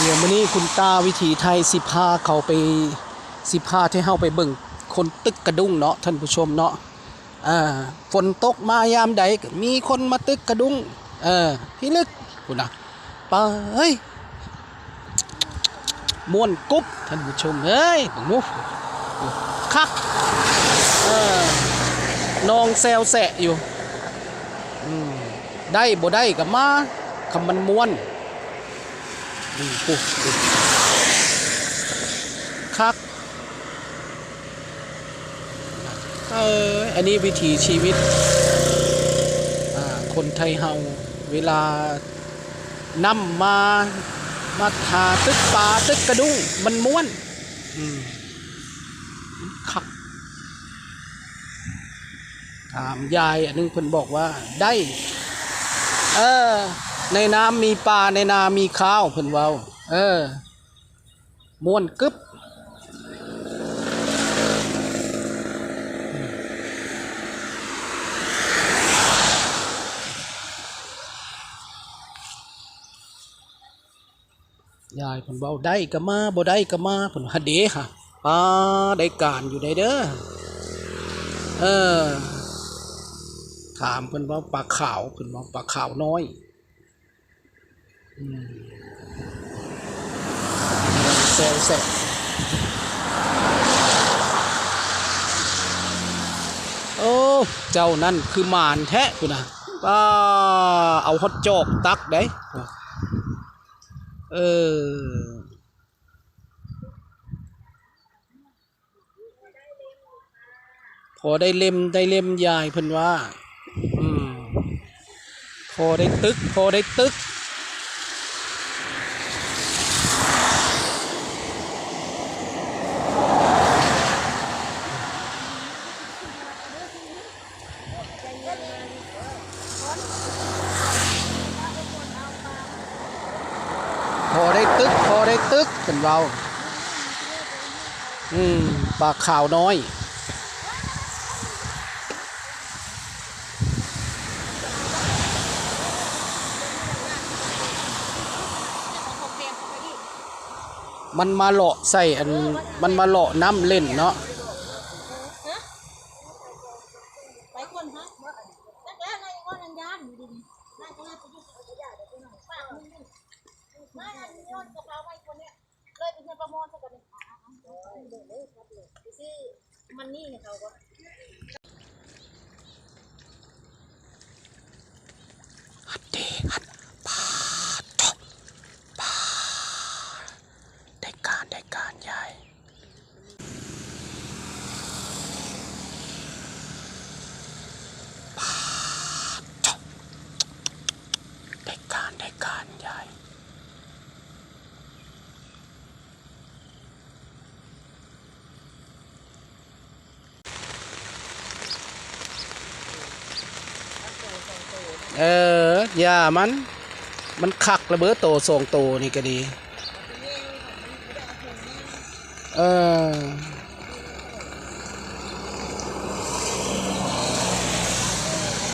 เดี๋ยวมื้อนี้คุณตาวิถีไทยสิพาเขาไปสิพาที่เฮาไปเบิ่งคนตึกกระดุงเนาะท่านผู้ชมเนาะอ่าฝนตกมายามใดมีคนมาตึกกระดุงเออพี่ลึกคุณนะไปเฮ้ยม่วนกุ๊บท่านผู้ชมเฮ้ยบังนุคักเออนองแซวแสะอยู่ได้บ่ได้ก็มาคำมันม่วน ปุ๊บปุ๊บคักเออ อันนี้วิถีชีวิตอาคนไทยเฮาเวลานำมา มาทาตึกปลาตึกกระดุ้งมันม้วน อืมมันคักถามยายอันนึงเพิ่นบอกว่าได้ เออ ในน้ำมีปลาในนามีข้าวเพิ่นเว้า เออม่วนกึบยายเพิ่นเว้าได้ก็มาบ่ได้ก็มาเพิ่นว่าเด้ค่ะปลาได้การอยู่ได้เด้อเออถามเพิ่นว่าปลาขาวเพิ่นว่าปลาขาวน้อย เซลเซลโอ้ เจ้านั่นคือมารแท้คุณนะป้าเอาฮอตจอกตักได้เออพอได้เล่มได้เล่มยายเพิ่นว่า อืม พอได้ตึก พอได้ตึก พอได้ตึก พอได้ ตึกเป็นเราอืมปลาขาวน้อย มันมาเลาะใส่อัน มันมาเลาะน้ำเล่นเนาะ อนกระเป๋าไว้คนเนี้ยเลยไปเงินประมวลสักกันเลยเดี๋ยวเลยครับเลยซื้อมันนี่เนี่ยเขาก็ฮัดเดฮัดปาทบปาได้การได้การยายปาทบได้การได้การ เออ อย่ามัน มันคักระเบิดโตสองโตนี่ก็ดี เออ